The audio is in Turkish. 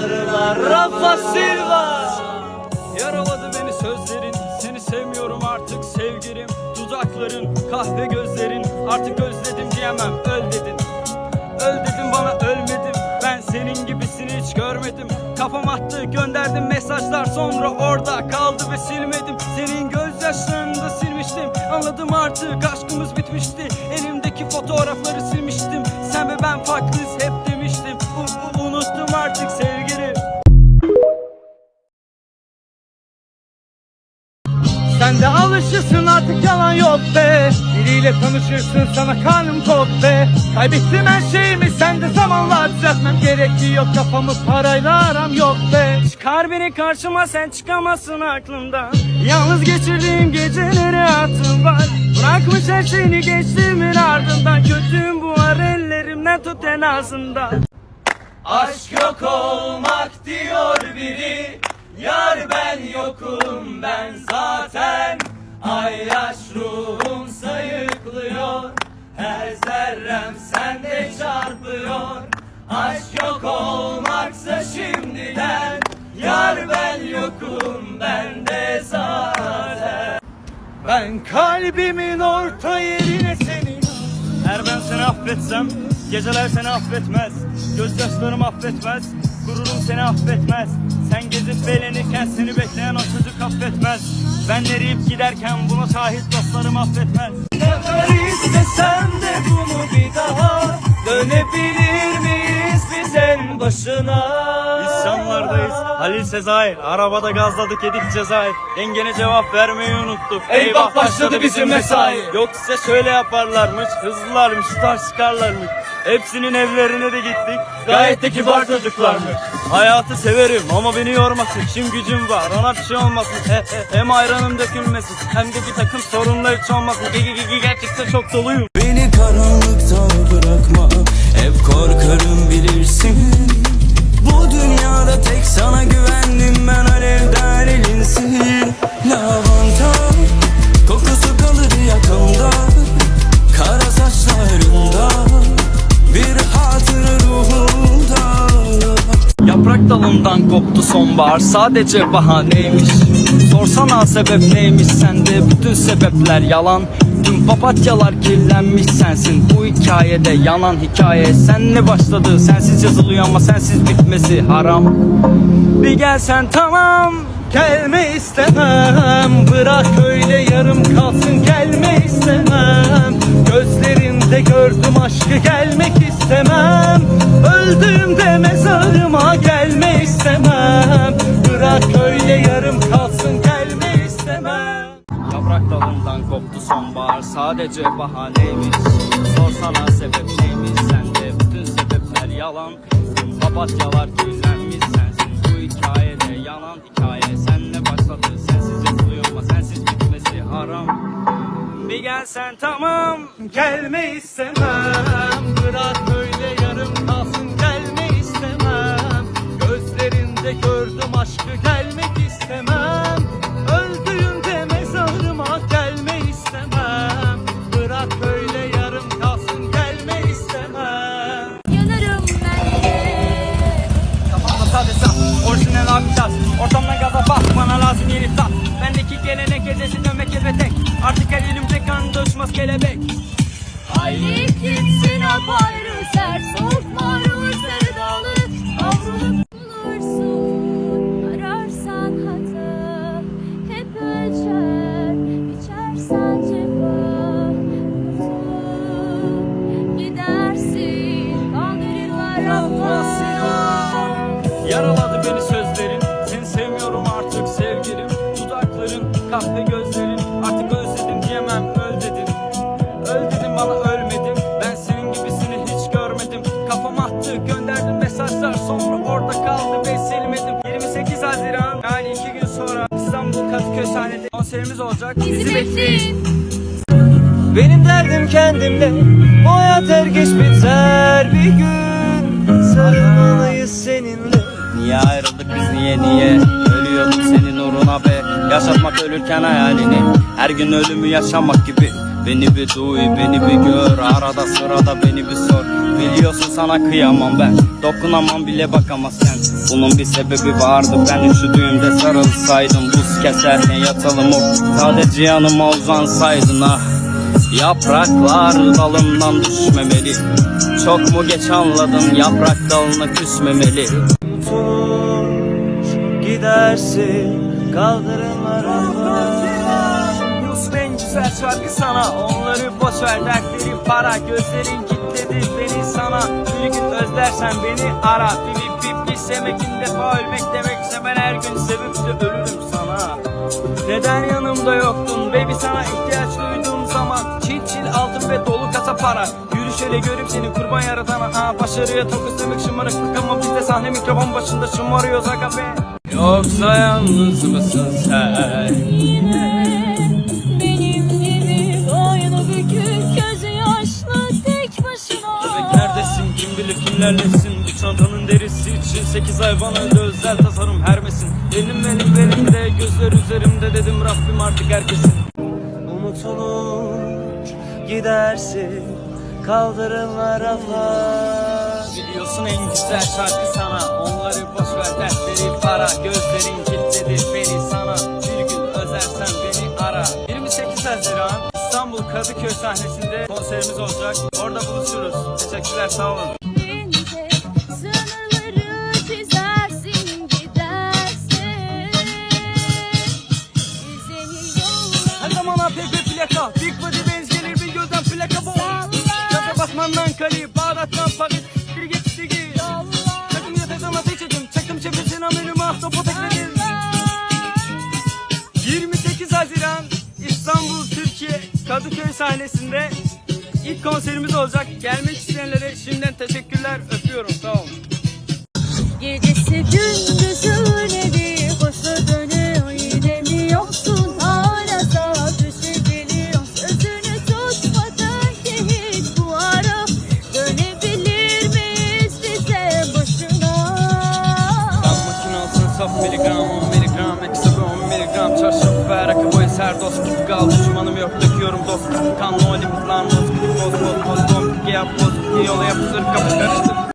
saldırılar Rafa Silva. Yaraladı beni sözlerin. Seni sevmiyorum artık sevgilim. Dudakların kahve gözlerin. Artık özledim diyemem. Öl dedin. Öl dedin bana ölmedim. Ben senin gibisini hiç görmedim. Kafam attı gönderdim mesajlar. Sonra orada kaldı ve silmedim. Senin gözyaşlarını da silmiştim. Anladım artık aşkımız bitmişti. Elimdeki fotoğrafları silmiştim artık yalan yok be. Biriyle tanışırsın sana karnım tok be. Kaybettim her şeyimi sen de zamanla düzeltmem gerekiyor. Kafamı parayla aram yok be. Çıkar beni karşıma sen çıkamazsın aklımdan. Yalnız geçirdiğim geceleri hatırım var. Bırakmış her şeyini geçtiğimin ardından. Kötüyüm bu ar ellerimden tut en azından. Aşk yok olmak diyor biri. Yar ben yokum ben zaten Ay yaş ruhum sayıklıyor. Her zerrem sende çarpıyor. Aşk yok olmaksa şimdiden Yar ben yokum ben de zaten. Ben kalbimin orta yerine senin Eğer ben seni affetsem Geceler seni affetmez. Gözyaşlarım affetmez Gururum seni affetmez Sen gezip beğenirken seni bekleyen o çocuk affetmez. Ben eriyip giderken buna şahit dostlarım affetmez. Sefer istesem de bunu bir daha Dönebilir miyiz biz en başına? İsyanlardayız. Halil Sezai Arabada gazladık yedik cezayı Dengene cevap vermeyi unuttuk. Eyvah, başladı bizim mesai. Yok size şöyle yaparlarmış Hızlılarmış taş çıkarlarmış Hepsinin evlerine de gittik. Gayet de kibar çocuklarmış. Hayatı severim ama beni yormasın. İşim gücüm var. Ona bir şey olmasın. He, he, Hem ayranım dökülmesin Hem de bir takım sorunlar hiç olmasın. Ge- ge- ge- Gerçekten çok doluyum. Beni karanlıkta bırakma. Hep korkarım bilirsin. Bu dünyada tek sana güvendim. Ben alevden sonbahar sadece bahaneymiş. Sorsana sebep neymiş sende bütün sebepler yalan. Tüm papatyalar kirlenmiş sensin bu hikayede yanan hikaye. Senle başladı sensiz yazılıyor ama sensiz bitmesi haram. Bir gelsen tamam Gelme istemem. Bırak öyle yarım kalsın Gelme istemem. Gözlerinde gördüm aşkı Gelmek istemem. Öldüğümde mezarıma Gelme istemem öyle yarım kalsın Gelme istemem. Yaprak dalından koptu sonbahar Sadece bahaneymiş. Sorsana sebep neymiş Sende? Bütün sebepler yalan. Papatyalar kirlenmiş sensin. Bu hikayede yanan hikaye. Senle başladı sensiz yazılıyor ama sensiz bitmesi haram. Bir gelsen tamam Gelme istemem. Bırak öyle aşkı Gelmek istemem. Öldüğümde mezarıma Gelme istemem. Bırak öyle yarım kalsın Gelme istemem. Yanarım ben de. Kafamda sade saf, orijinal habitat Ortamdan gaza bak, bana lazım yeni tat. Bendeki gelenek gecesi dönmek tek. Artık her elimde kan doşmaz kelebek. Haydi gitsin apayrı Yaraladı beni sözlerin. Seni sevmiyorum artık sevgilim. Dudakların, kahve gözlerin. Artık özledim diyemem öl dedin Öl dedin bana ölmedim Ben senin gibisini hiç görmedim. Kafam attı gönderdim mesajlar. Sonra orada kaldı ve silmedim. 28 Haziran yani iki gün sonra İstanbul Kadıköy sahnede konserimiz olacak. Bizi bekleyin. Benim derdim kendimle Bu hayat er geç biter bir gün Sarılmalıyız seninle. Niye ayrıldık biz niye niye? Ölüyordum senin uğruna be. Yaşatmak ölürken hayalini. Her gün ölümü yaşamak gibi. Beni bir duy beni bir gör. Arada sırada beni bir sor. Biliyorsun sana kıyamam ben. Dokunamam bile bakamaz sen Bunun bir sebebi vardı. Ben üşüdüğümde sarılsaydım. Buz keserken yatalım o. Sadece yanıma uzansaydın ah Yapraklar dalımdan düşmemeli. Çok mu geç anladın yaprak dalına küsmemeli? Unutulur gidersin kaldırımlar Yusuf en güzel şarkı sana. Onları boş ver dertleri para. Gözlerin kilitledi beni sana. Bir gün özlersen beni ara. Bip bip sevmek in defa ölmek demekse Ben her gün sevip de ölürüm sana. Neden yanımda yoktun baby? Sana ihtiyaç zaman Çil çil altın ve dolu kasa para. Yürü şöyle görüp seni kurban yaratana. Ha, Başarıya tokuşlamak şımarıklık ama biz de sahne mikrofon başında şımarıyoruz aga be Yoksa yalnız mısın sen? Benim gibi boynu bükük gözü yaşlı tek başına. Bebek neredesin? Kim bilir kimlerlesin? Bu çantanın derisi için sekiz ay bana öyle özel tasarım hermesin. Benim benim benim de gözler üzerimde dedim Rabbim artık herkesin. Unutulur gidersin kaldırımlar Allah Biliyorsun en güzel şarkı sana. Onları boş ver dertleri para. Gözlerin kilitledi beni sana. Bir gün özersen beni ara. 28 Haziran İstanbul Kadıköy sahnesinde konserimiz olacak. Orada buluşuruz. Teşekkürler sağ olun. Her zaman APP plaka Big body Kali Bağdat'tan Paris Bir git sigi Takım yatırdım ateş edin Çakım çevirsin amelimi ahtapot ekledim 28 Haziran İstanbul Türkiye Kadıköy sahnesinde ilk konserimiz olacak. Gelmek isteyenlere şimdiden teşekkürler. Öpüyorum. Sağ olun. Gecesi gündüzüne bir saf miligram 10 miligram Eksi 10 miligram Çarşaf ver akı boyu ser dost gibi kal. Düşmanım yok döküyorum dost. Kanlı o limitler Moz gibi boz boz boz boz Yap boz yola yapıştır kapı karıştır